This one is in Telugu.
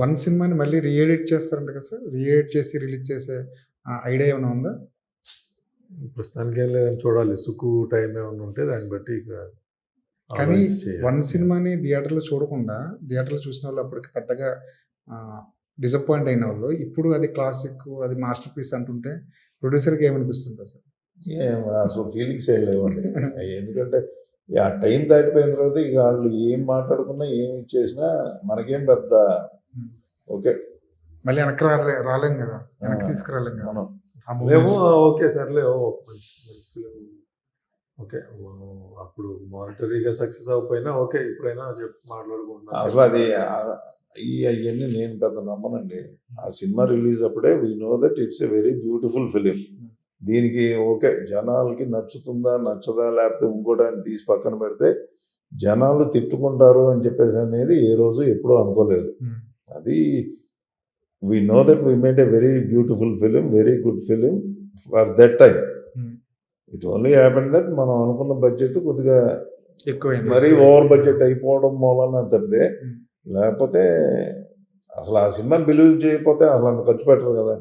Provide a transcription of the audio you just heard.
వన్ సినిమాని మళ్ళీ రీఎడిట్ చేస్తారంట కదా సార్? రీఎడిట్ చేసి రిలీజ్ చేసే ఐడియా ఏమైనా ఉందా? ప్రస్తుతానికి ఏం లేదని చూడాలి. సుకు టైం ఏమైనా ఉంటే దాన్ని బట్టి కానీ. వన్ సినిమాని థియేటర్లో చూడకుండా థియేటర్లో చూసిన వాళ్ళు అప్పటికి పెద్దగా డిసప్పాయింట్ అయిన వాళ్ళు ఇప్పుడు అది క్లాసిక్ అది మాస్టర్ పీస్ అంటుంటే ప్రొడ్యూసర్కి ఏమనిపిస్తుంటారు సార్? ఏం అసలు ఫీలింగ్స్ ఏం లేవండి. ఎందుకంటే ఆ టైం దాటిపోయిన తర్వాత ఇక వాళ్ళు ఏం మాట్లాడుకున్నా ఏం చేసినా మనకేం పెద్ద ఓకే. మళ్ళీ వెనక్కి రాలే రాలేం కదా. వెనక్కి. తీసుకురాలేం కదా. ఓకే సర్లే ఓ మంచి ఓకే అప్పుడు మానిటరీగా సక్సెస్ అవ్వకపోయినా ఓకే ఇప్పుడైనా చెప్పి మాట్లాడుకుంటున్నాం. అసలు అది అవన్నీ నేను పెద్ద నమ్మనండి. ఆ సినిమా రిలీజ్ అప్పుడే we know that it's a very beautiful film దీనికి ఓకే జనాలకి నచ్చుతుందా నచ్చదా లేకపోతే ఇంకోటి అని తీసి పక్కన పెడితే జనాలు తిట్టుకుంటారు అని చెప్పేసి అనేది ఏ రోజు ఎప్పుడూ అనుకోలేదు. అది we know that we made a very beautiful film very good film for that time. It only happen that మనం అనుకున్న బడ్జెట్ కొద్దిగా ఎక్కువైంది. మరీ ఓవర్ బడ్జెట్ అయిపోవడం మూలన తప్పితే Hmm. లేకపోతే అసలు ఆ సినిమాని బిలీవ్ చేయకపోతే అసలు అంత ఖర్చు పెట్టరు కదా.